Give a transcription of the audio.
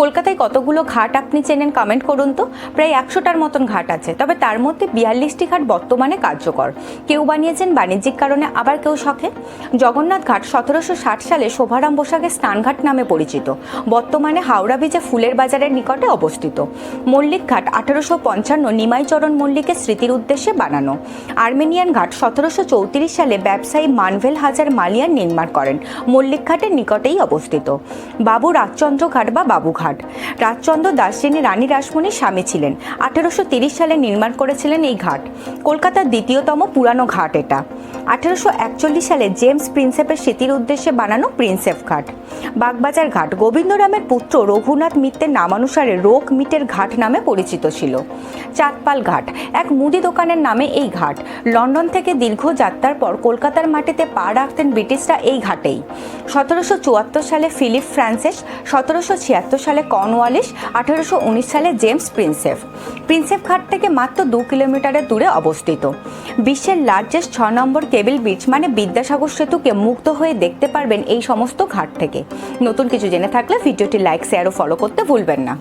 কলকাতায় কতগুলো ঘাট আপনি চেনেন কমেন্ট করুন তো? প্রায় একশোটার মতন ঘাট আছে। তবে তার মধ্যে বিয়াল্লিশটি ঘাট বর্তমানে কার্যকর। কেউ বানিয়েছেন বাণিজ্যিক কারণে আবার কেউ শখে? জগন্নাথ ঘাট সতেরোশো ষাট সালে শোভারাম বসাকের স্নানঘাট নামে পরিচিত। বর্তমানে হাওড়া ব্রিজে ফুলের বাজারের নিকটে অবস্থিত। মল্লিক ঘাট আঠারোশো পঞ্চান্ন নিমাইচরণ মল্লিকের স্মৃতির উদ্দেশ্যে বানানো। আর্মেনিয়ান ঘাট সতেরোশো চৌত্রিশ সালে ব্যবসায়ী মানভেল হাজার মালিয়ান নির্মাণ করেন। মল্লিক ঘাটের নিকটেই অবস্থিত। বাবু রাজচন্দ্র ঘাট বা বাবুঘাট রাজচন্দ্র দাস যিনি রানী রাসমণির স্বামী ছিলেন, আঠেরোশো সালে নির্মাণ করেছিলেন এই ঘাট। কলকাতার দ্বিতীয়তম পুরানো ঘাট এটা। আঠেরোশো একচল্লিশ সালে জেমস প্রিন্সেপের স্মৃতির উদ্দেশ্যে বানানো প্রিন্সেপ ঘাট। বাগবাজার ঘাট গোবিন্দরামের পুত্র রঘুনাথ মিত্রের নামানুসারে রোগ মিটের ঘাট নামে পরিচিত ছিল। চাঁদপাল ঘাট, এক মুদি দোকানের নামে এই ঘাট। লন্ডন থেকে দীর্ঘ যাত্রার পর কলকাতার মাটিতে পা রাখতেন ব্রিটিশরা এই ঘাটেই। সতেরোশো চুয়াত্তর সালে ফিলিপ ফ্রান্সিস, সতেরোশো ছিয়াত্তর সালে কর্নওয়ালিস আঠেরোশো সালে জেমস প্রিন্সেপ প্রিন্সেফ ঘাট থেকে মাত্র দু কিলোমিটারের দূরে অবস্থিত। বিশ্বের লার্জেস্ট ছ নম্বর কেবল ব্রিজ মানে বিদ্যাসাগর সেতুকে মুক্ত হয়ে দেখতে পারবেন এই সমস্ত ঘাট থেকে। নতুন কিছু জেনে থাকলে ভিডিওটি লাইক শেয়ার ও ফলো করতে ভুলবেন না।